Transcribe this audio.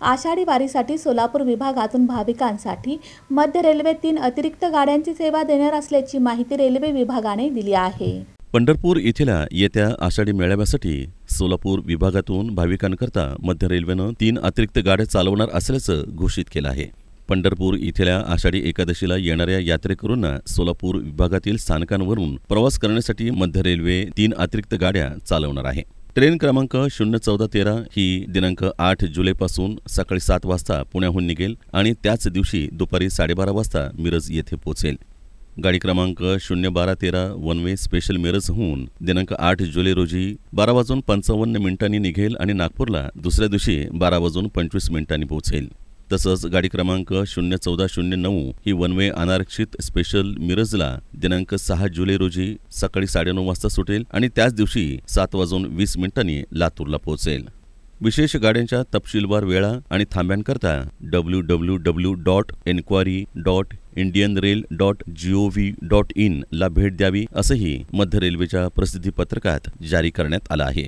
आषाढी वारीसाठी सोलापूर विभागातून भाविकांसाठी मध्य रेल्वे तीन अतिरिक्त गाड्यांची सेवा देणार असल्याची माहिती रेल्वे विभागाने दिली आहे. पंढरपूर येथील येत्या आषाढी मेळाव्यासाठी सोलापूर विभागातून भाविकांकरता मध्य रेल्वेनं तीन अतिरिक्त गाड्या चालवणार असल्याचं घोषित केलं आहे. पंढरपूर इथल्या आषाढी एकादशीला येणाऱ्या यात्रेकरूंना सोलापूर विभागातील स्थानकांवरून प्रवास करण्यासाठी मध्य रेल्वे तीन अतिरिक्त गाड्या चालवणार आहे. ट्रेन क्रमांक शून्य चौदा तेरा ही दिनांक आठ जुलैपासून सकाळी सात वाजता पुण्याहून निघेल आणि त्याच दिवशी दुपारी साडेबारा वाजता मिरज येथे पोहोचेल गाडी क्रमांक शून्य बारा तेरा वन वे स्पेशल मिरजहून दिनांक आठ जुलै रोजी बारा वाजून पंचावन्न मिनिटांनी निघेल आणि नागपूरला दुसऱ्या दिवशी बारा वाजून पंचवीस मिनिटांनी पोहोचेल तसंच गाडी क्रमांक शून्य चौदा शून्य नऊ ही वन वे अनारक्षित स्पेशल मिरजला दिनांक सहा जुलै रोजी सकाळी साडेनऊ वाजता सुटेल आणि त्याच दिवशी सात वाजून वीस मिनिटांनी लातूरला पोहोचेल. विशेष गाड्यांच्या तपशीलवार वेळा आणि थांब्यांकरता W W W dot enquiry dot Indian rail dot G O V dot in ला भेट द्यावी असंही मध्य रेल्वेच्या प्रसिद्धी पत्रकात जारी करण्यात आलं आहे.